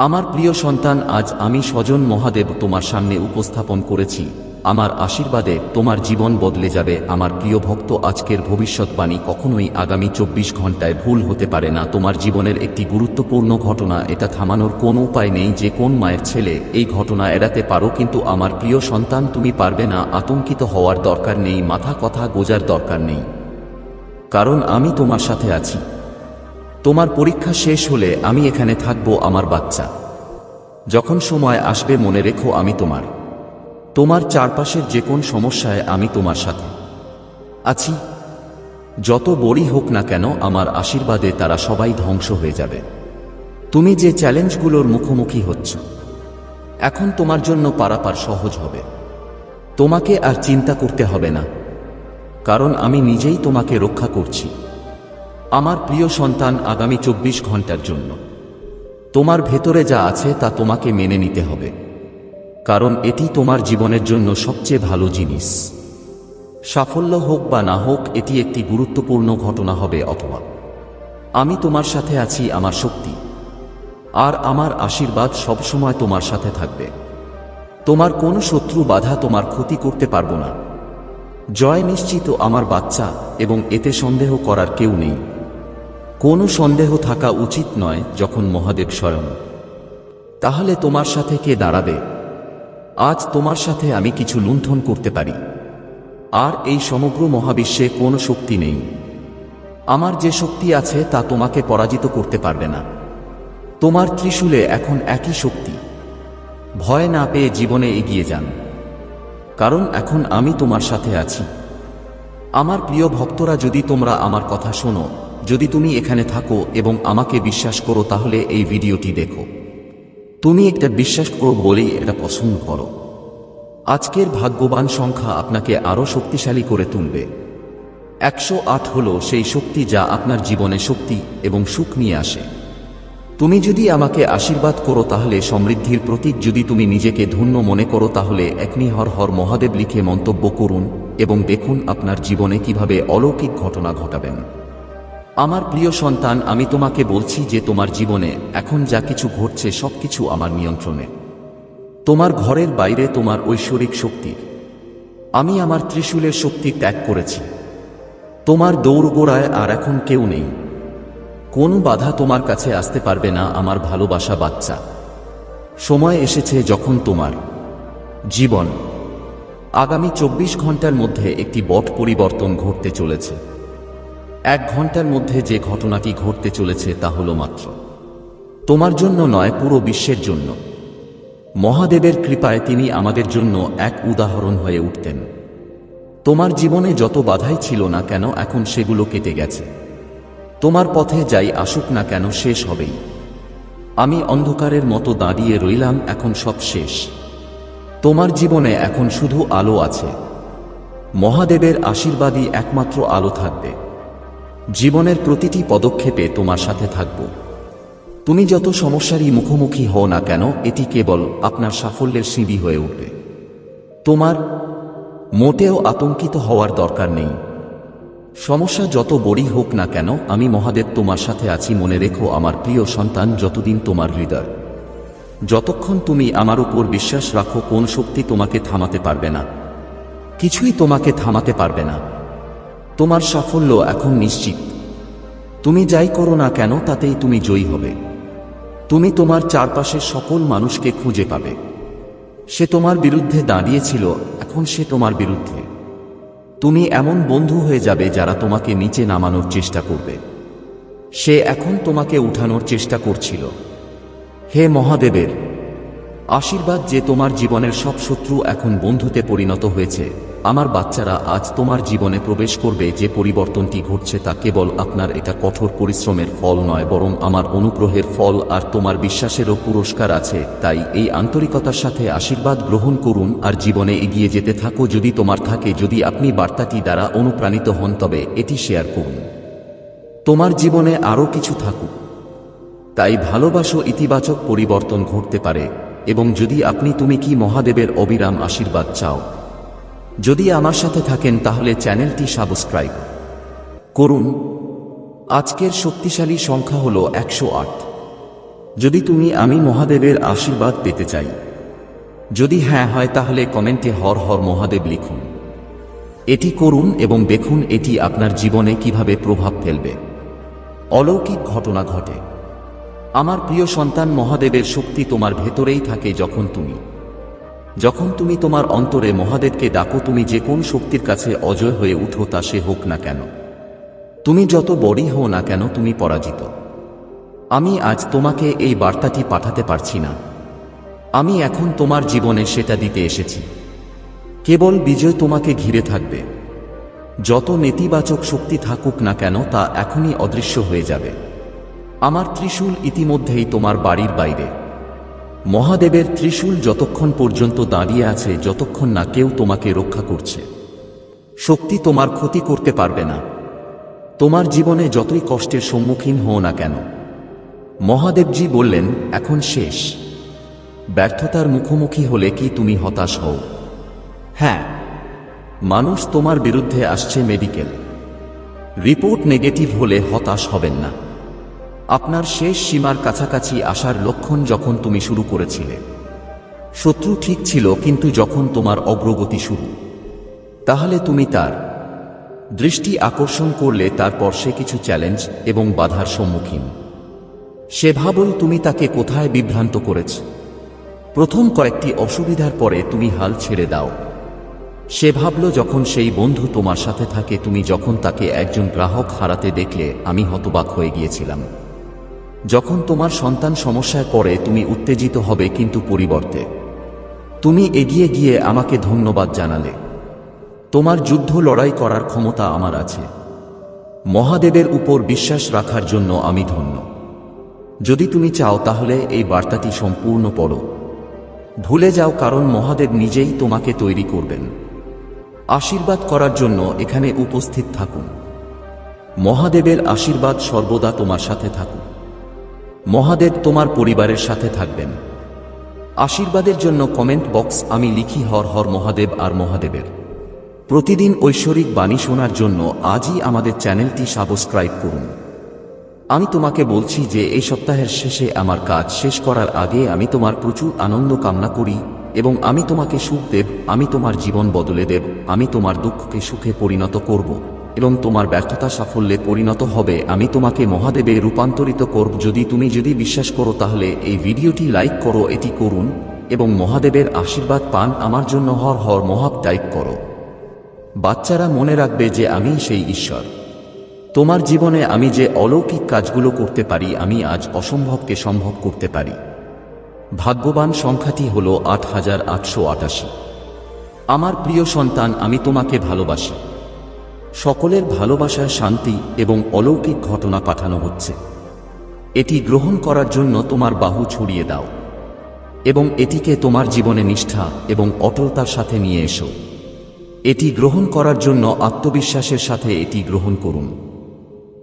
আমার প্রিয় সন্তান, আজ আমি স্বজন মহাদেব তোমার সামনে উপস্থাপন করেছি। আমার আশীর্বাদে তোমার জীবন বদলে যাবে। আমার প্রিয় ভক্ত, আজকের ভবিষ্যৎবাণী কখনোই আগামী চব্বিশ ঘন্টায় ভুল হতে পারে না। তোমার জীবনের একটি গুরুত্বপূর্ণ ঘটনা, এটা থামানোর কোনো উপায় নেই যে কোন মায়ের ছেলে এই ঘটনা এড়াতে পারো, কিন্তু আমার প্রিয় সন্তান, তুমি পারবে না, আতঙ্কিত হওয়ার দরকার নেই, মাথা কথা গোজার দরকার নেই। কারণ আমি তোমার সাথে আছি। তোমার পরীক্ষা শেষ হলে আমি এখানে থাকব আমার বাচ্চা। যখন সময় আসবে মনে রেখো আমি তোমার। তোমার চারপাশের যে কোন সমস্যায় আমি তোমার সাথে। আছি। যত বড়ই হোক না কেন আমার আশীর্বাদে তারা সবাই ধ্বংস হয়ে যাবে। তুমি যে চ্যালেঞ্জগুলোর মুখোমুখি হচ্ছ। এখন তোমার জন্য পারাপার সহজ হবে। তোমাকে আর চিন্তা করতে হবে না। কারণ আমি নিজেই তোমাকে রক্ষা করছি। আমার প্রিয় সন্তান আগামী চব্বিশ ঘণ্টার জন্য। তোমার ভেতরে যা আছে তা তোমাকে মেনে নিতে হবে। কারণ এটি তোমার জীবনের জন্য সবচেয়ে ভালো জিনিস। সাফল্য হোক বা না হোক, এটি একটি গুরুত্বপূর্ণ ঘটনা হবে অথবা। আমি তোমার সাথে আছি আমার শক্তি। আর আমার আশীর্বাদ সবসময় তোমার সাথে থাকবে। তোমার কোনো শত্রু বাধা তোমার ক্ষতি করতে পারব না। জয় নিশ্চিত আমার বাচ্চা এবং এতে সন্দেহ করার কেউ নেই। কোনো সন্দেহ থাকা উচিত নয় যখন মহাদেব স্বয়ং তাহলে তোমার সাথে কে দাঁড়াবে? আজ তোমার সাথে আমি কিছু লুণ্ঠন করতে পারি। আর এই সমগ্র মহাবিশ্বে কোনো শক্তি নেই। আমার যে শক্তি আছে তা তোমাকে পরাজিত করতে পারবে না। তোমার ত্রিশূলে এখন একই শক্তি। ভয় না পেয়ে জীবনে এগিয়ে যান। কারণ এখন আমি তোমার সাথে আছি। আমার প্রিয় ভক্তরা যদি তোমরা আমার কথা শোনো যদি তুমি এখানে থাকো এবং আমাকে বিশ্বাস করো, তাহলে এই ভিডিওটি দেখো। তুমি একটা বিশ্বাস করো বলেই এটা পছন্দ করো। আজকের ভাগ্যবান সংখ্যা আপনাকে আরও শক্তিশালী করে তুলবে। একশো আট হল সেই শক্তি যা আপনার জীবনে শক্তি এবং সুখ নিয়ে আসে। তুমি যদি আমাকে আশীর্বাদ করো, তাহলে সমৃদ্ধির প্রতীক যদি তুমি নিজেকে ধন্য মনে করো, তাহলে একনি হর হর মহাদেব লিখে মন্তব্য করুন এবং দেখুন আপনার জীবনে কীভাবে অলৌকিক ঘটনা ঘটাবেন। আমার প্রিয় সন্তান, আমি তোমাকে বলছি যে তোমার জীবনে, এখন যা কিছু ঘটছে সবকিছু আমার নিয়ন্ত্রণে। তোমার ঘরের বাইরে তোমার ঐশ্বরিক শক্তি। আমি আমার ত্রিশূলের শক্তি ত্যাগ করেছি। তোমার দৌড়গোড়ায় আর এখন কেউ নেই। কোন বাধা তোমার কাছে আসতে পারবে না, আমার ভালোবাসা বাচ্চা। সময় এসেছে যখন তোমার জীবন। আগামী চব্বিশ ঘণ্টার মধ্যে একটি বট পরিবর্তন ঘটতে চলেছে। এক ঘণ্টার মধ্যে যে ঘটনাটি ঘটতে চলেছে তা হল মাত্র। তোমার জন্য নয়, পুরো বিশ্বের জন্য। মহাদেবের কৃপায় তিনি আমাদের জন্য এক উদাহরণ হয়ে উঠতেন। তোমার জীবনে যত বাধাই ছিল না কেন, এখন সেগুলো কেটে গেছে। তোমার পথে যাই আসুক না কেন, শেষ হবেই। আমি অন্ধকারের মতো দাঁড়িয়ে রইলাম, এখন সব শেষ। তোমার জীবনে এখন শুধু আলো আছে। মহাদেবের আশীর্বাদই একমাত্র আলো থাকবে। জীবনের প্রতিটি পদক্ষেপে তোমার সাথে থাকব। তুমি যত সমস্যারই মুখোমুখি হও না কেন, এটি কেবল আপনার সাফল্যের সিঁড়ি হয়ে উঠবে। তোমার মোটেও আতঙ্কিত হওয়ার দরকার নেই। সমস্যা যত বড়ই হোক না কেন, আমি মহাদেব তোমার সাথে আছি, মনে রেখো আমার প্রিয় সন্তান, যতদিন তোমার হৃদয়। যতক্ষণ তুমি আমার উপর বিশ্বাস রাখো, কোন শক্তি তোমাকে থামাতে পারবে না। কিছুই তোমাকে থামাতে পারবে না। তোমার সাফল্য এখন নিশ্চিত। তুমি যাই করো না কেন, তাতেই তুমি জয়ী হবে। তুমি তোমার চারপাশের সকল মানুষকে খুঁজে পাবে। সে তোমার বিরুদ্ধে দাঁড়িয়েছিল, এখন সে তোমার বিরুদ্ধে। তুমি এমন বন্ধু হয়ে যাবে যারা তোমাকে নিচে নামানোর চেষ্টা করবে। সে এখন তোমাকে উঠানোর চেষ্টা করছিল। হে মহাদেবের, আশীর্বাদ যে তোমার জীবনের সব শত্রু এখন বন্ধুতে পরিণত হয়েছে। আমার বাচ্চারা আজ তোমার জীবনে প্রবেশ করবে যে পরিবর্তনটি ঘটছে তা কেবল আপনার এটা কঠোর পরিশ্রমের ফল নয়, বরং আমার অনুগ্রহের ফল আর তোমার বিশ্বাসেরও পুরস্কার আছে। তাই এই আন্তরিকতার সাথে আশীর্বাদ গ্রহণ করুন আর জীবনে এগিয়ে যেতে থাকো যদি তোমার থাকে, যদি আপনি বার্তাটি দ্বারা অনুপ্রাণিত হন, তবে এটি শেয়ার করুন। তোমার জীবনে আরও কিছু থাকুক। তাই ভালোবাসো ইতিবাচক পরিবর্তন ঘটতে পারে, এবং যদি আপনি তুমি কি মহাদেবের অবিরাম আশীর্বাদ চাও যদি আমার সাথে থাকেন, তাহলে চ্যানেলটি সাবস্ক্রাইব করুন। আজকের শক্তিশালী সংখ্যা হল একশো আট। যদি তুমি আমি মহাদেবের আশীর্বাদ পেতে চাই, যদি হ্যাঁ হয়, তাহলে কমেন্টে হর হর মহাদেব লিখুন। এটি করুন এবং দেখুন এটি আপনার জীবনে কীভাবে প্রভাব ফেলবে। অলৌকিক ঘটনা ঘটে। আমার প্রিয় সন্তান, মহাদেবের শক্তি তোমার ভেতরেই থাকে যখন তুমি যখন তুমি তোমার অন্তরে মহাদেবকে ডাকো, তুমি যে কোন শক্তির কাছে অজয় হয়ে উঠো তা সে হোক না কেন। তুমি যত বড়ই হও না কেন, তুমি পরাজিত। আমি আজ তোমাকে এই বার্তাটি পাঠাতে পারছি না। আমি এখন তোমার জীবনে সেটা দিতে এসেছি। কেবল বিজয় তোমাকে ঘিরে থাকবে। যত নেতিবাচক শক্তি থাকুক না কেন, তা এখনই অদৃশ্য হয়ে যাবে। আমার ত্রিশূল ইতিমধ্যেই তোমার বাড়ির বাইরে। মহাদেবের ত্রিশূল যতক্ষণ পর্যন্ত দাঁড়িয়ে আছে, যতক্ষণ না কেউ তোমাকে রক্ষা করছে। শক্তি তোমার ক্ষতি করতে পারবে না। তোমার জীবনে যতই কষ্টের সম্মুখীন হও না কেন। মহাদেবজি বললেন, এখন শেষ। ব্যর্থতার মুখোমুখি হলে কি তুমি হতাশ হও? হ্যাঁ। মানুষ তোমার বিরুদ্ধে আসছে মেডিকেল। রিপোর্ট নেগেটিভ হলে হতাশ হবেন না। আপনার শেষ সীমার কাছাকাছি আসার লক্ষণ যখন তুমি শুরু করেছিলে। শত্রু ঠিক ছিল, কিন্তু যখন তোমার অগ্রগতি শুরু। তাহলে তুমি তার দৃষ্টি আকর্ষণ করলে, তারপর সে কিছু চ্যালেঞ্জ এবং বাধার সম্মুখীন। সে ভাবল, তুমি তাকে কোথায় বিভ্রান্ত করেছ? প্রথম কয়েকটি অসুবিধার পরে তুমি হাল ছেড়ে দাও। সে ভাবল, যখন সেই বন্ধু তোমার সাথে থাকে, তুমি যখন তাকে একজন গ্রাহক হারাতে দেখলে, আমি হতবাক হয়ে গিয়েছিলাম। যখন তোমার সন্তান সমস্যায় পড়ে, তুমি উত্তেজিত হবে কিন্তু পরিবর্তে। তুমি এগিয়ে গিয়ে আমাকে ধন্যবাদ জানালে। তোমার যুদ্ধ লড়াই করার ক্ষমতা আমার আছে। মহাদেবের উপর বিশ্বাস রাখার জন্য আমি ধন্য। যদি তুমি চাও তাহলে এই বার্তাটি সম্পূর্ণ পড়ো। ভুলে যাও কারণ মহাদেব নিজেই তোমাকে তৈরি করবেন। আশীর্বাদ করার জন্য এখানে উপস্থিত থাকুন। মহাদেবের আশীর্বাদ সর্বদা তোমার সাথে থাকুন মহাদেব তোমার পরিবারের সাথে থাকবেন। আশীর্বাদের জন্য কমেন্ট বক্স আমি লিখি হর হর মহাদেব আর মহাদেবের। প্রতিদিন ঐশ্বরিক বাণী শোনার জন্য আজই আমাদের চ্যানেলটি সাবস্ক্রাইব করুন। আমি তোমাকে বলছি যে এই সপ্তাহের শেষে আমার কাজ শেষ করার আগে আমি তোমার প্রচুর আনন্দ কামনা করি এবং আমি তোমাকে সুখ দেব, আমি তোমার জীবন বদলে দেব, আমি তোমার দুঃখকে সুখে পরিণত করব। এবং তোমার ব্যর্থতা সাফল্যে পরিণত হবে। আমি তোমাকে মহাদেবে রূপান্তরিত করব। যদি তুমি যদি বিশ্বাস করো, তাহলে এই ভিডিওটি লাইক করো, এটি করুন এবং মহাদেবের আশীর্বাদ পান, আমার জন্য হর হর মহাব টাইপ করো। বাচ্চারা মনে রাখবে যে আমি সেই ঈশ্বর। তোমার জীবনে আমি যে অলৌকিক কাজগুলো করতে পারি, আমি আজ অসম্ভবকে সম্ভব করতে পারি। ভাগ্যবান সংখ্যাটি হল আট হাজার আটশো আটাশি। আমার প্রিয় সন্তান, আমি তোমাকে ভালোবাসি। সকলের ভালোবাসায় শান্তি এবং অলৌকিক ঘটনা পাঠানো হচ্ছে। এটি গ্রহণ করার জন্য তোমার বাহু ছড়িয়ে দাও এবং এটিকে তোমার জীবনে নিষ্ঠা এবং অটলতার সাথে নিয়ে এসো। এটি গ্রহণ করার জন্য আত্মবিশ্বাসের সাথে এটি গ্রহণ করুন।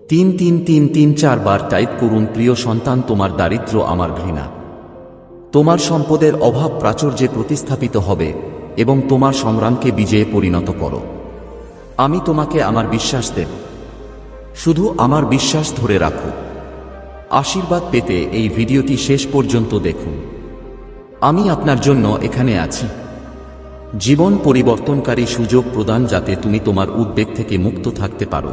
তিন তিন তিন তিন, চার বার টাইপ করুন, প্রিয় সন্তান, তোমার দারিদ্র্য আমার ঘৃণা। তোমার সম্পদের অভাব প্রাচুর্যে প্রতিস্থাপিত হবে এবং তোমার সংগ্রামকে বিজয়ে পরিণত করো। আমি তোমাকে আমার বিশ্বাস দেব। শুধু আমার বিশ্বাস ধরে রাখো। আশীর্বাদ পেতে এই ভিডিওটি শেষ পর্যন্ত দেখুন। আমি আপনার জন্য এখানে আছি। জীবন পরিবর্তনকারী সুযোগ প্রদান যাতে তুমি তোমার উদ্বেগ থেকে মুক্ত থাকতে পারো।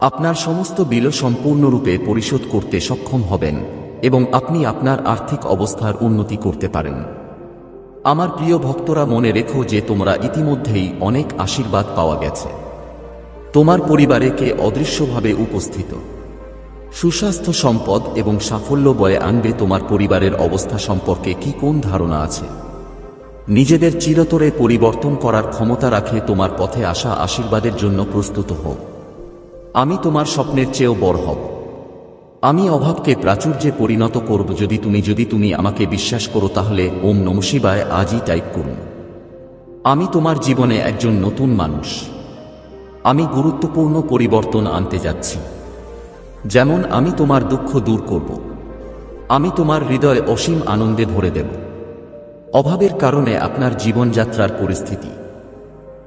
আপনার সমস্ত বিল সম্পূর্ণরূপে পরিশোধ করতে সক্ষম হবেন এবং আপনি আপনার আর্থিক অবস্থার উন্নতি করতে পারেন। আমার প্রিয় ভক্তরা মনে রেখো যে তোমরা ইতিমধ্যেই অনেক আশীর্বাদ পাওয়া গেছে। তোমার পরিবারে কে অদৃশ্যভাবে উপস্থিত। সুস্বাস্থ্য সম্পদ এবং সাফল্য বয়ে আনবে তোমার পরিবারের অবস্থা সম্পর্কে কি কোন ধারণা আছে? নিজেদের চিরতরে পরিবর্তন করার ক্ষমতা রাখে তোমার পথে আসা আশীর্বাদের জন্য প্রস্তুত হোক আমি তোমার স্বপ্নের চেয়েও বড় হব। আমি অভাবকে প্রাচুর্যে পরিণত করব যদি তুমি যদি তুমি আমাকে বিশ্বাস করো তাহলে ওম নম শিবায় আজই টাইপ করুন। আমি তোমার জীবনে একজন নতুন মানুষ। আমি গুরুত্বপূর্ণ পরিবর্তন আনতে যাচ্ছি। যেমন আমি তোমার দুঃখ দূর করব। আমি তোমার হৃদয় অসীম আনন্দে ভরে দেব। অভাবের কারণে আপনার জীবনযাত্রার পরিস্থিতি।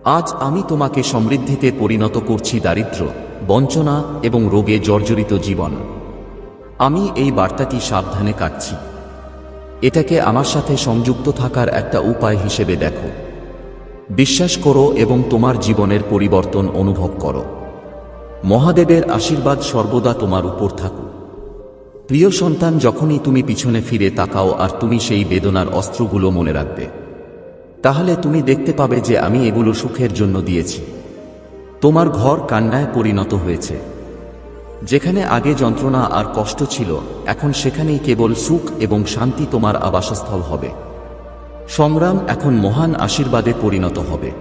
আজ আমি তোমাকে সমৃদ্ধিতে পরিণত করছি দারিদ্র্য বঞ্চনা এবং রোগে জর্জরিত জীবন। আমি এই বার্তাটি সাবধানে কাটছি। এটাকে আমার সাথে সংযুক্ত থাকার একটা উপায় হিসেবে দেখো। বিশ্বাস করো এবং তোমার জীবনের পরিবর্তন অনুভব করো। মহাদেবের আশীর্বাদ সর্বদা তোমার উপর থাকুক। প্রিয় সন্তান, যখনই তুমি পিছনে ফিরে তাকাও আর তুমি সেই বেদনার অস্ত্রগুলো মনে রাখবে। তাহলে তুমি দেখতে পাবে যে আমি এগুলো সুখের জন্য দিয়েছি। তোমার ঘর কান্নায় পরিণত হয়েছে। যেখানে আগে যন্ত্রণা আর কষ্ট ছিল, এখন সেখানেই কেবল সুখ এবং শান্তি তোমার আবাসস্থল হবে। সংগ্রাম এখন মহান আশীর্বাদে পরিণত হবে।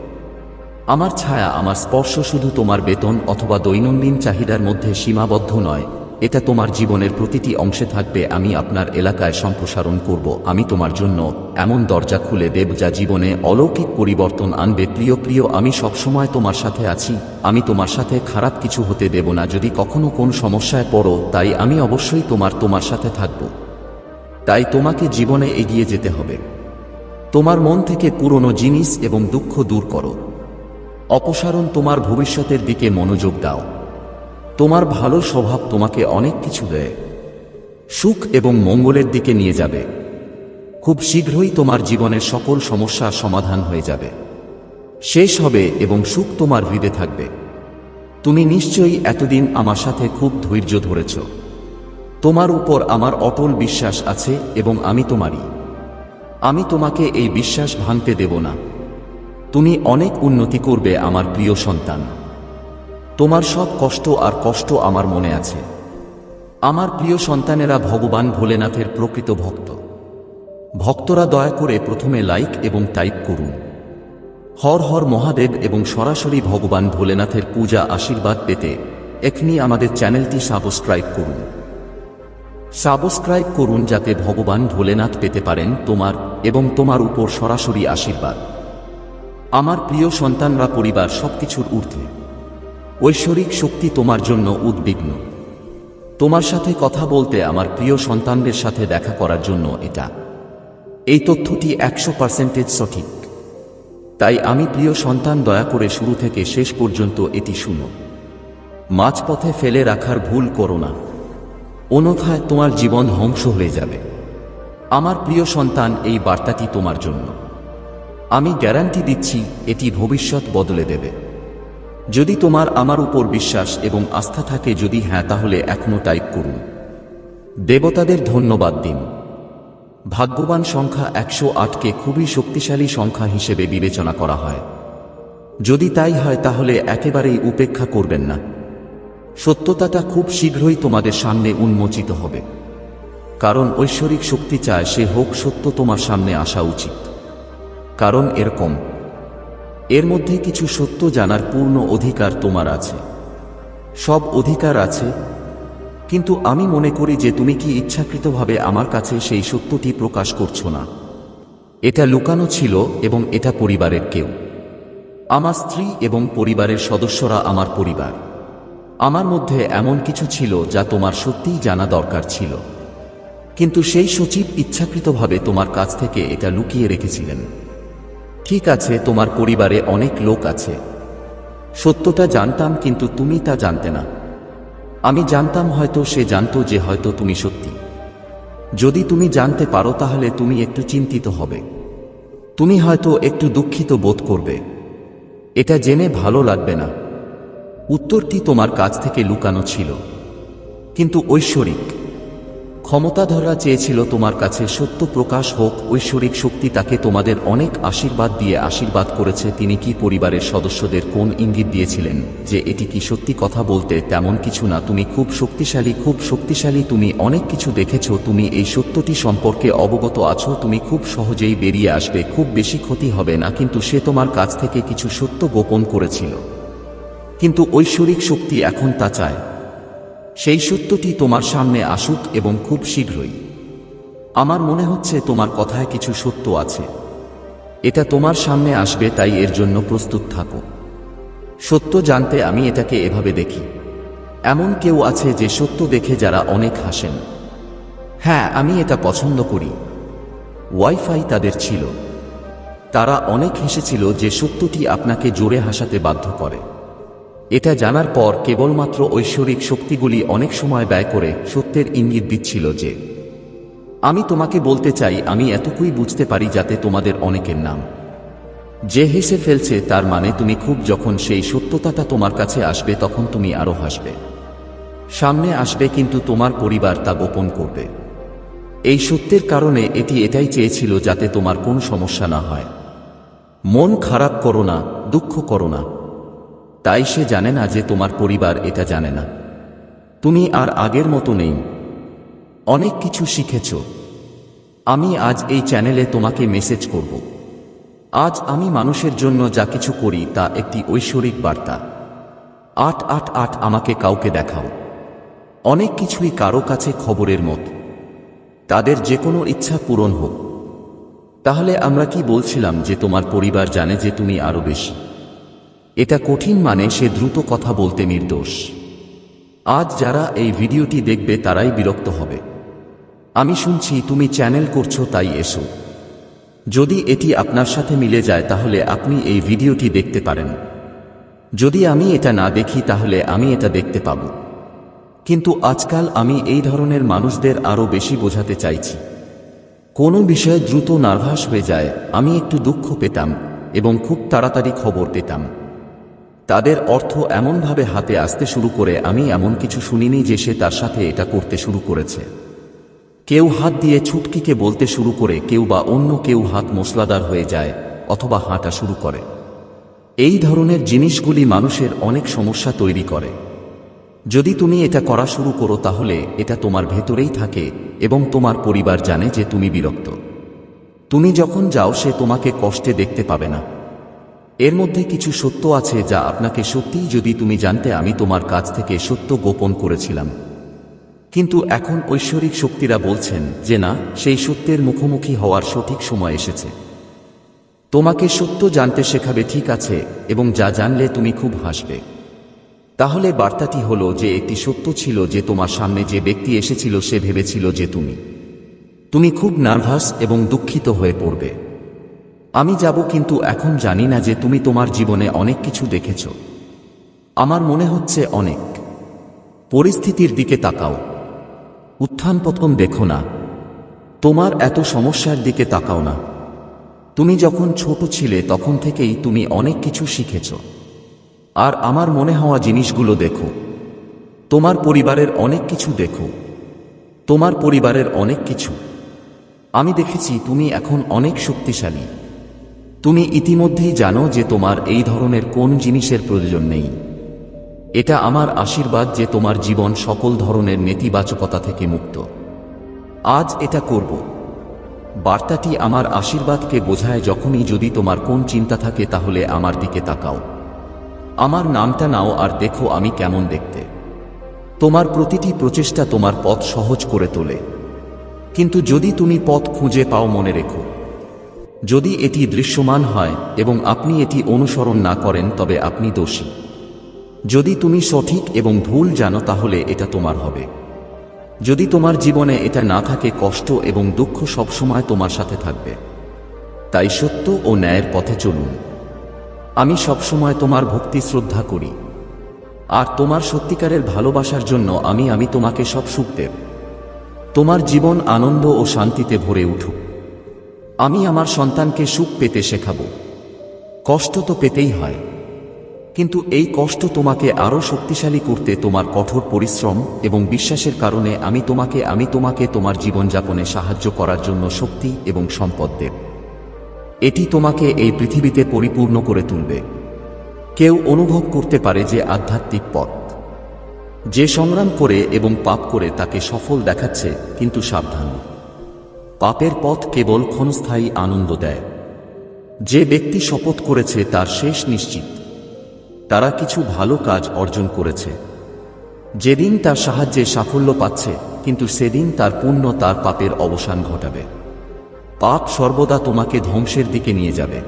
আমার ছায়া, আমার স্পর্শ শুধু তোমার বেতন অথবা দৈনন্দিন চাহিদার মধ্যে সীমাবদ্ধ নয়। এটা তোমার জীবনের প্রতিটি অংশে থাকবে, আমি আপনার এলাকায় সম্প্রসারণ করব, আমি তোমার জন্য এমন দরজা খুলে দেব যা জীবনে অলৌকিক পরিবর্তন আনবে। প্রিয় প্রিয়, আমি সবসময় তোমার সাথে আছি, আমি তোমার সাথে খারাপ কিছু হতে দেব না, যদি কখনো কোন সমস্যায় পড়ো, তাই আমি অবশ্যই তোমার তোমার সাথে থাকব। তাই তোমাকে জীবনে এগিয়ে যেতে হবে। তোমার মন থেকে পুরনো জিনিস এবং দুঃখ দূর করো। অপসারণ তোমার ভবিষ্যতের দিকে মনোযোগ দাও। তোমার ভালো স্বভাব তোমাকে অনেক কিছু দেয়। সুখ এবং মঙ্গলের দিকে নিয়ে যাবে। খুব শীঘ্রই তোমার জীবনের সকল সমস্যার সমাধান হয়ে যাবে। শেষ হবে এবং সুখ তোমার হৃদে থাকবে। তুমি নিশ্চয়ই এতদিন আমার সাথে খুব ধৈর্য ধরেছ। তোমার উপর আমার অটল বিশ্বাস আছে এবং আমি তোমারই। আমি তোমাকে এই বিশ্বাস ভাঙতে দেব না। তুমি অনেক উন্নতি করবে আমার প্রিয় সন্তান। তোমার সব কষ্ট আর কষ্ট আমার মনে আছে। আমার প্রিয় সন্তানেরা ভগবান ভোলেনাথের প্রকৃত ভক্ত। ভক্তরা দয়া করে প্রথমে লাইক এবং টাইপ করুন। হর হর মহাদেব এবং সরাসরি ভগবান ভোলেনাথের পূজা আশীর্বাদ পেতে এখনই আমাদের চ্যানেলটি সাবস্ক্রাইব করুন। সাবস্ক্রাইব করুন যাতে ভগবান ভোলেনাথ পেতে পারেন তোমার এবং তোমার উপর সরাসরি আশীর্বাদ। আমার প্রিয় সন্তানরা পরিবার সবকিছুর ঊর্ধ্বে। ঐশ্বরিক শক্তি তোমার জন্য উদ্বিগ্ন। তোমার সাথে কথা বলতে আমার প্রিয় সন্তানদের সাথে দেখা করার জন্য এটা। এই তথ্যটি একশো পার্সেন্টেজ সঠিক। তাই আমি প্রিয় সন্তান, দয়া করে শুরু থেকে শেষ পর্যন্ত এটি শুনো। মাঝপথে ফেলে রাখার ভুল করো না। অন্যথায় তোমার জীবন ধ্বংস হয়ে যাবে। আমার প্রিয় সন্তান, এই বার্তাটি তোমার জন্য। আমি গ্যারান্টি দিচ্ছি, এটি ভবিষ্যৎ বদলে দেবে। যদি তোমার আমার উপর বিশ্বাস এবং আস্থা থাকে যদি হ্যাঁ তাহলে এখনও টাইপ করুন। দেবতাদের ধন্যবাদ দিন। ভাগ্যবান সংখ্যা একশো আটকে খুবই শক্তিশালী সংখ্যা হিসেবে বিবেচনা করা হয়। যদি তাই হয়, তাহলে একেবারেই উপেক্ষা করবেন না। সত্যতাটা খুব শীঘ্রই তোমাদের সামনে উন্মোচিত হবে। কারণ ঐশ্বরিক শক্তি চায় সে হোক সত্য তোমার সামনে আসা উচিত। কারণ এরকম। এর মধ্যে কিছু সত্য জানার পূর্ণ অধিকার তোমার আছে। সব অধিকার আছে, কিন্তু আমি মনে করি যে তুমি কি ইচ্ছাকৃতভাবে আমার কাছে সেই সত্যটি প্রকাশ করছ না। এটা লুকানো ছিল এবং এটা পরিবারের কেউ। আমার স্ত্রী এবং পরিবারের সদস্যরা আমার পরিবার। আমার মধ্যে এমন কিছু ছিল যা তোমার সত্যিই জানা দরকার ছিল। কিন্তু সেই সচিব ইচ্ছাকৃতভাবে তোমার কাছ থেকে এটা লুকিয়ে রেখেছিলেন। ঠিক আছে, তোমার পরিবারে অনেক লোক আছে। সত্যটা জানতাম, কিন্তু তুমি তা জানতে না। আমি জানতাম হয়তো সে জানতো যে হয়তো তুমি সত্যি। যদি তুমি জানতে পারো, তাহলে তুমি একটু চিন্তিত হবে। তুমি হয়তো একটু দুঃখিত বোধ করবে। এটা জেনে ভালো লাগবে না। উত্তরটি তোমার কাছ থেকে লুকানো ছিল। কিন্তু ঐশ্বরিক। ক্ষমতাধররা চেয়েছিল তোমার কাছে সত্য প্রকাশ হোক, ঐশ্বরিক শক্তি তাকে তোমাদের অনেক আশীর্বাদ দিয়ে আশীর্বাদ করেছে, তিনি কি পরিবারের সদস্যদের কোন ইঙ্গিত দিয়েছিলেন? যে এটি কি সত্যি কথা বলতে তেমন কিছু না, তুমি খুব শক্তিশালী খুব শক্তিশালী, তুমি অনেক কিছু দেখেছ, তুমি এই সত্যটি সম্পর্কে অবগত আছো, তুমি খুব সহজেই বেরিয়ে আসবে, খুব বেশি ক্ষতি হবে না, কিন্তু সে তোমার কাছ থেকে কিছু সত্য গোপন করেছিল। কিন্তু ঐশ্বরিক শক্তি এখন তা চায়। সেই সত্যটি তোমার সামনে আসুক এবং খুব শীঘ্রই। আমার মনে হচ্ছে তোমার কথায় কিছু সত্য আছে। এটা তোমার সামনে আসবে, তাই এর জন্য প্রস্তুত থাকো। সত্য জানতে আমি এটাকে এভাবে দেখি। এমন কেউ আছে যে সত্য দেখে যারা অনেক হাসেন। হ্যাঁ আমি এটা পছন্দ করি। ওয়াইফাই তাদের ছিল। তারা অনেক হেসেছিল যে সত্যটি আপনাকে জোরে হাসাতে বাধ্য করে। এটা জানার পর কেবলমাত্র ঐশ্বরিক শক্তিগুলি অনেক সময় ব্যয় করে সত্যের ইঙ্গিত দিচ্ছিল যে, আমি তোমাকে বলতে চাই, আমি এতটুকুই বুঝতে পারি যাতে তোমাদের অনেকের নাম। যে হেসে ফেলছে, তার মানে তুমি খুব যখন সেই সত্যতাটা তোমার কাছে আসবে, তখন তুমি আরও হাসবে। সামনে আসবে, কিন্তু তোমার পরিবার তা গোপন করবে। এই সত্যের কারণে এটি এটাই চেয়েছিল যাতে তোমার কোনো সমস্যা না হয়। মন খারাপ করো না, দুঃখ করো না। তাই সে জানে না যে তোমার পরিবার এটা জানে না। তুমি আর আগের মতো নেই। অনেক কিছু শিখেছ। আমি আজ এই চ্যানেলে তোমাকে মেসেজ করব। আজ আমি মানুষের জন্য যা কিছু করি তা একটি ঐশ্বরিক বার্তা। আট আট আট আমাকে কাউকে দেখাও। অনেক কিছুই কারও কাছে খবরের মত। তাদের যে কোনো ইচ্ছা পূরণ হোক। তাহলে আমরা কি বলছিলাম যে তোমার পরিবার জানে যে তুমি আরও বেশি? এটা কঠিন মানে সে দ্রুত কথা বলতে নির্দোষ। আজ যারা এই ভিডিওটি দেখবে তারাই বিরক্ত হবে। আমি শুনছি তুমি চ্যানেল করছ তাই এসো। যদি এটি আপনার সাথে মিলে যায় তাহলে আপনি এই ভিডিওটি দেখতে পারেন। যদি আমি এটা না দেখি তাহলে আমি এটা দেখতে পাব। কিন্তু আজকাল আমি এই ধরনের মানুষদের আরও বেশি বোঝাতে চাইছি। কোনো বিষয়ে দ্রুত নার্ভাস হয়ে যায়, আমি একটু দুঃখ পেতাম এবং খুব তাড়াতাড়ি খবর পেতাম। তাদের অর্থ এমনভাবে হাতে আসতে শুরু করে, আমি এমন কিছু শুনিনি যে সে তার সাথে এটা করতে শুরু করেছে। কেউ হাত দিয়ে ছুটকিকে বলতে শুরু করে, কেউ বা অন্য কেউ হাত মশলাদার হয়ে যায় অথবা হাঁটা শুরু করে। এই ধরনের জিনিসগুলি মানুষের অনেক সমস্যা তৈরি করে। যদি তুমি এটা করা শুরু করো তাহলে এটা তোমার ভেতরেই থাকে এবং তোমার পরিবার জানে যে তুমি বিরক্ত। তুমি যখন যাও সে তোমাকে কষ্টে দেখতে পাবে না। এর মধ্যে কিছু সত্য আছে যা আপনাকে সত্যিই যদি তুমি জানতে আমি তোমার কাছ থেকে সত্য গোপন করেছিলাম। কিন্তু এখন ঐশ্বরিক শক্তিরা বলছেন যে না, সেই সত্যের মুখোমুখি হওয়ার সঠিক সময় এসেছে। তোমাকে সত্য জানতে শেখাবে ঠিক আছে, এবং যা জানলে তুমি খুব হাসবে। তাহলে বার্তাটি হলো যে একটি সত্য ছিল যে তোমার সামনে যে ব্যক্তি এসেছিল সে ভেবেছিল যে তুমি। তুমি খুব নার্ভাস এবং দুঃখিত হয়ে পড়বে। আমি যাব কিন্তু এখন জানি না যে তুমি তোমার জীবনে অনেক কিছু দেখেছ। আমার মনে হচ্ছে অনেক। পরিস্থিতির দিকে তাকাও। উত্থান পতন দেখো না। তোমার এত সমস্যার দিকে তাকাও না। তুমি যখন ছোট ছিলে তখন থেকেই তুমি অনেক কিছু শিখেছ। আর আমার মনে হওয়া জিনিসগুলো দেখো। তোমার পরিবারের অনেক কিছু দেখো। তোমার পরিবারের অনেক কিছু। আমি দেখেছি তুমি এখন অনেক শক্তিশালী। তুমি ইতিমধ্যেই জানো যে তোমার এই ধরনের কোন জিনিসের প্রয়োজন নেই। এটা আমার আশীর্বাদ যে তোমার জীবন সকল ধরনের নেতিবাচকতা থেকে মুক্ত। আজ এটা করব। বার্তাটি আমার আশীর্বাদকে বোঝায় যখনই যদি তোমার কোন চিন্তা থাকে তাহলে আমার দিকে তাকাও। আমার নামটা নাও আর দেখো আমি কেমন দেখতে। তোমার প্রতিটি প্রচেষ্টা তোমার পথ সহজ করে তোলে। কিন্তু যদি তুমি পথ খুঁজে পাও মনে রেখো। যদি এটি দৃশ্যমান হয় এবং আপনি এটি অনুসরণ না করেন, তবে আপনি দোষী। যদি তুমি সঠিক এবং ভুল জানো, তাহলে এটা তোমার হবে। যদি তোমার জীবনে এটা না থাকে, কষ্ট এবং দুঃখ সবসময় তোমার সাথে থাকবে। তাই সত্য ও ন্যায়ের পথে চলুন। আমি সবসময় তোমার ভক্তি শ্রদ্ধা করি। আর তোমার সত্যিকারের ভালোবাসার জন্য আমি আমি তোমাকে সব সুখ দেব। তোমার জীবন আনন্দ ও শান্তিতে ভরে উঠুক। আমি আমার সন্তানকে সুখ পেতে শেখাব। কষ্ট তো পেতেই হয়। কিন্তু এই কষ্ট তোমাকে আরও শক্তিশালী করতে তোমার কঠোর পরিশ্রম এবং বিশ্বাসের কারণে আমি তোমাকে আমি তোমাকে তোমার জীবনযাপনে সাহায্য করার জন্য শক্তি এবং সম্পদ দেব। এটি তোমাকে এই পৃথিবীতে পরিপূর্ণ করে তুলবে। কেউ অনুভব করতে পারে যে আধ্যাত্মিক পথ। যে সংগ্রাম করে এবং পাপ করে তাকে সফল দেখাচ্ছে, কিন্তু সাবধান। পাপের পথ কেবল ক্ষণস্থায়ী আনন্দ দেয়। যে ব্যক্তি শপথ করেছে তার শেষ নিশ্চিত। তারা কিছু ভালো কাজ অর্জন করেছে। যেদিন তার সাহায্যে সাফল্য পাচ্ছে, কিন্তু সেদিন তার পুণ্য তার পাপের অবসান ঘটাবে। পাপ সর্বদা তোমাকে ধ্বংসের দিকে নিয়ে যাবে।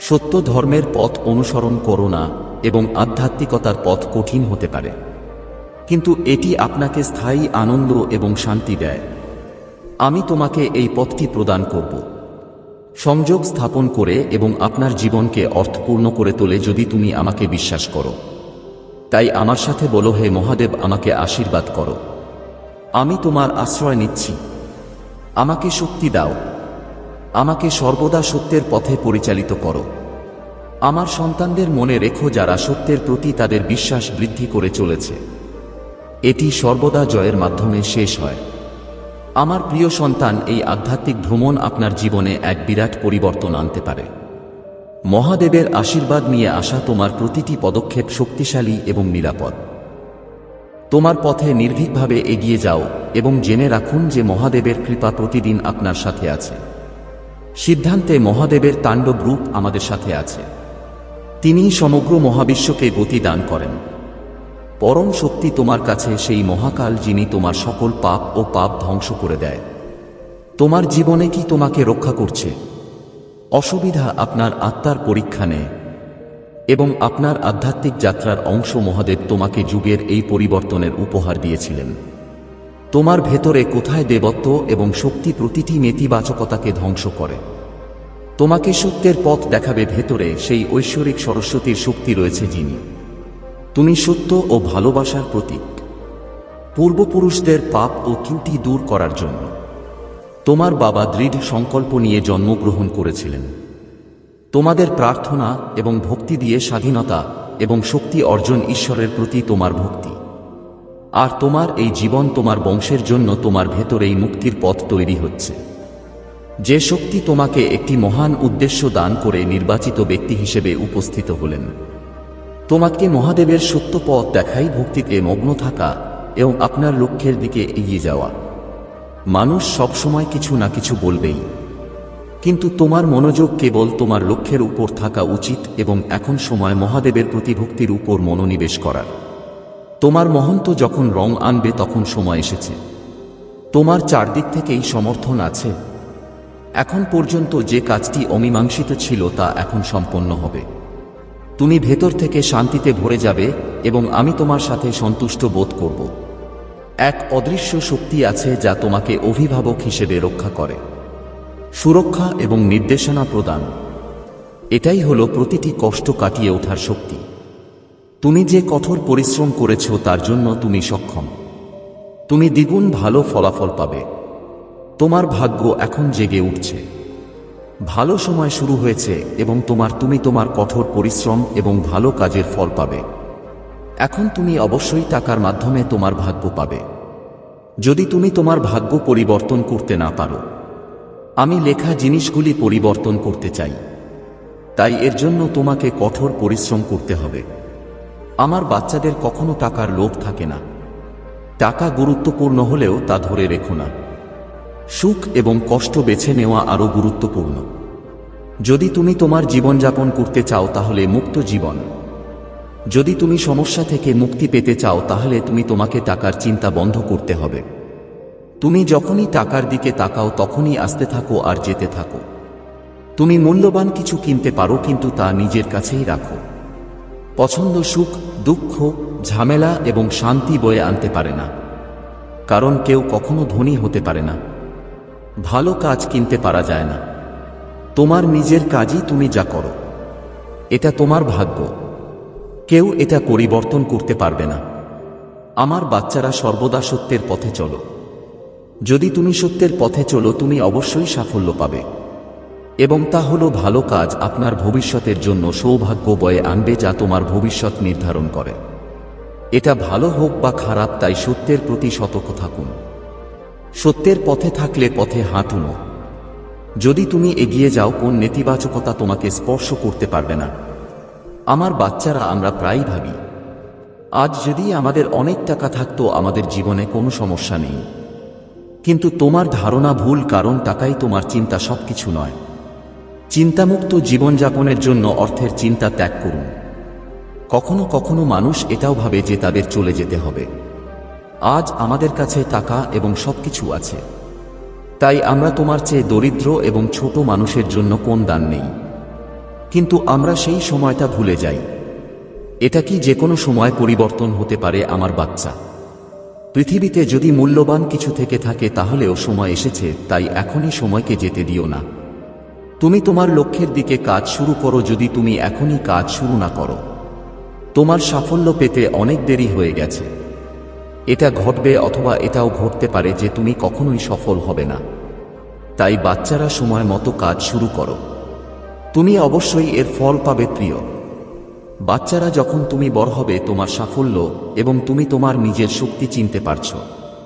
সত্য ধর্মের পথ অনুসরণ করো না এবং আধ্যাত্মিকতার পথ কঠিন হতে পারে। কিন্তু এটি আপনাকে স্থায়ী আনন্দ এবং শান্তি দেয়। আমি তোমাকে এই পথটি প্রদান করব। সংযোগ স্থাপন করে এবং আপনার জীবনকে অর্থপূর্ণ করে তোলে যদি তুমি আমাকে বিশ্বাস করো। তাই আমার সাথে বলো হে মহাদেব, আমাকে আশীর্বাদ করো। আমি তোমার আশ্রয় নিচ্ছি। আমাকে শক্তি দাও। আমাকে সর্বদা সত্যের পথে পরিচালিত করো। আমার সন্তানদের মনে রেখো যারা সত্যের প্রতি তাদের বিশ্বাস বৃদ্ধি করে চলেছে। এটি সর্বদা জয়ের মাধ্যমে শেষ হয়। আমার প্রিয় সন্তান, এই আধ্যাত্মিক ভ্রমণ আপনার জীবনে এক বিরাট পরিবর্তন আনতে পারে। মহাদেবের আশীর্বাদ নিয়ে আসা তোমার প্রতিটি পদক্ষেপ শক্তিশালী এবং নিরাপদ। তোমার পথে নির্ভীকভাবে এগিয়ে যাও এবং জেনে রাখুন যে মহাদেবের কৃপা প্রতিদিন আপনার সাথে আছে। সিদ্ধান্তে মহাদেবের তাণ্ডব রূপ আমাদের সাথে আছে। তিনি সমগ্র মহাবিশ্বকে গতি দান করেন। পরম শক্তি তোমার কাছে সেই মহাকাল যিনি তোমার সকল পাপ ও পাপ ধ্বংস করে দেয়। তোমার জীবনে কি তোমাকে রক্ষা করছে? অসুবিধা আপনার আত্মার পরীক্ষা নেয় এবং আপনার আধ্যাত্মিক যাত্রার অংশ মহাদেব তোমাকে যুগের এই পরিবর্তনের উপহার দিয়েছিলেন। তোমার ভেতরে কোথায় দেবত্ব এবং শক্তি প্রতিটি নেতিবাচকতাকে ধ্বংস করে? তোমাকে সত্যের পথ দেখাবে ভেতরে সেই ঐশ্বরিক সরস্বতীর শক্তি রয়েছে যিনি। তুমি সত্য ও ভালোবাসার প্রতীক। পূর্বপুরুষদের পাপ ও ত্রুটি দূর করার জন্য। তোমার বাবা দৃঢ় সংকল্প নিয়ে জন্মগ্রহণ করেছিলেন। তোমাদের প্রার্থনা এবং ভক্তি দিয়ে স্বাধীনতা এবং শক্তি অর্জন ঈশ্বরের প্রতি তোমার ভক্তি। আর তোমার এই জীবন তোমার বংশের জন্য তোমার ভেতরেই মুক্তির পথ তৈরি হচ্ছে। যে শক্তি তোমাকে একটি মহান উদ্দেশ্য দান করে নির্বাচিত ব্যক্তি হিসেবে উপস্থিত হলেন। তোমাকে মহাদেবের সত্য পথ দেখাই ভক্তিতে মগ্ন থাকা এবং আপনার লক্ষ্যের দিকে এগিয়ে যাওয়া। মানুষ সবসময় কিছু না কিছু বলবেই। কিন্তু তোমার মনোযোগ কেবল তোমার লক্ষ্যের উপর থাকা উচিত এবং এখন সময় মহাদেবের প্রতি ভক্তির উপর মনোনিবেশ করার। তোমার মহন্ত যখন রং আনবে তখন সময় এসেছে। তোমার চারদিক থেকেই সমর্থন আছে। এখন পর্যন্ত যে কাজটি অমীমাংসিত ছিল তা এখন সম্পন্ন হবে। তুমি ভেতর থেকে শান্তিতে ভরে যাবে এবং আমি তোমার সাথে সন্তুষ্ট বোধ করব। এক অদৃশ্য শক্তি আছে যা তোমাকে অভিভাবক হিসেবে রক্ষা করে। সুরক্ষা এবং নির্দেশনা প্রদান। এটাই হলো প্রতিটি কষ্ট কাটিয়ে ওঠার শক্তি। তুমি যে কঠোর পরিশ্রম করেছ তার জন্য তুমি সক্ষম। তুমি দ্বিগুণ ভালো ফলাফল পাবে। তোমার ভাগ্য এখন জেগে উঠছে। ভালো সময় শুরু হয়েছে এবং তোমার তুমি তোমার কঠোর পরিশ্রম এবং ভালো কাজের ফল পাবে। এখন তুমি অবশ্যই টাকার মাধ্যমে তোমার ভাগ্য পাবে। যদি তুমি তোমার ভাগ্য পরিবর্তন করতে না পারো। আমি লেখা জিনিসগুলি পরিবর্তন করতে চাই। তাই এর জন্য তোমাকে কঠোর পরিশ্রম করতে হবে। আমার বাচ্চাদের কখনো টাকার লোভ থাকে না। টাকা গুরুত্বপূর্ণ হলেও তা ধরে রেখো না। সুখ এবং কষ্ট বেছে নেওয়া আরও গুরুত্বপূর্ণ। যদি তুমি তোমার জীবনযাপন করতে চাও তাহলে মুক্ত জীবন। যদি তুমি সমস্যা থেকে মুক্তি পেতে চাও তাহলে তুমি তোমাকে টাকার চিন্তা বন্ধ করতে হবে। তুমি যখনই টাকার দিকে তাকাও তখনই আসতে থাকো আর যেতে থাকো। তুমি মূল্যবান কিছু কিনতে পারো কিন্তু তা নিজের কাছেই রাখো। পছন্দ সুখ, দুঃখ, ঝামেলা এবং শান্তি বয়ে আনতে পারে না। কারণ কেউ কখনো ধনী হতে পারে না। ভালো কাজ কিনতে পারা যায় না। তোমার নিজের কাজই তুমি যা করো। এটা তোমার ভাগ্য। কেউ এটা পরিবর্তন করতে পারবে না। আমার বাচ্চারা সর্বদা সত্যের পথে চলো। যদি তুমি সত্যের পথে চলো, তুমি অবশ্যই সাফল্য পাবে। এবং তা হলো ভালো কাজ আপনার ভবিষ্যতের জন্য সৌভাগ্য বয়ে আনবে যা তোমার ভবিষ্যৎ নির্ধারণ করে। এটা ভালো হোক বা খারাপ, তাই সত্যের প্রতি সতর্ক থাকুন। সত্যের পথে থাকলে পথে হাঁটুন যদি তুমি এগিয়ে যাও, কোন নেতিবাচকতা তোমাকে স্পর্শ করতে পারবে না। আমার বাচ্চারা, আমরা প্রায়ই ভাবি, আজ যদি আমাদের অনেক টাকা থাকতো, আমাদের জীবনে কোনো সমস্যা নেই। কিন্তু তোমার ধারণা ভুল, কারণ টাকাই তোমার চিন্তা সবকিছু নয়। চিন্তামুক্ত জীবনযাপনের জন্য অর্থের চিন্তা ত্যাগ করুন। কখনো কখনো মানুষ এটাও ভাবে যে তাদের চলে যেতে হবে। আজ আমাদের কাছে টাকা এবং সবকিছু আছে। তাই আমরা তোমার চেয়ে দরিদ্র এবং ছোট মানুষের জন্য কোন দান নেই। কিন্তু আমরা সেই সময়টা ভুলে যাই। এটা কি যে কোনো সময় পরিবর্তন হতে পারে আমার বাচ্চা? পৃথিবীতে যদি মূল্যবান কিছু থেকে থাকে তাহলেও সময় এসেছে, তাই এখনই সময়কে যেতে দিও না। তুমি তোমার লক্ষ্যের দিকে কাজ শুরু করো যদি তুমি এখনই কাজ শুরু না করো। তোমার সাফল্য পেতে অনেক দেরি হয়ে গেছে। এটা ঘটবে অথবা এটাও ঘটতে পারে যে তুমি কখনোই সফল হবে না। তাই বাচ্চারা সময় মতো কাজ শুরু করো। তুমি অবশ্যই এর ফল পাবে প্রিয়। বাচ্চারা যখন তুমি বড় হবে, তোমার সাফল্য এবং তুমি তোমার নিজের শক্তি চিনতে পারছ।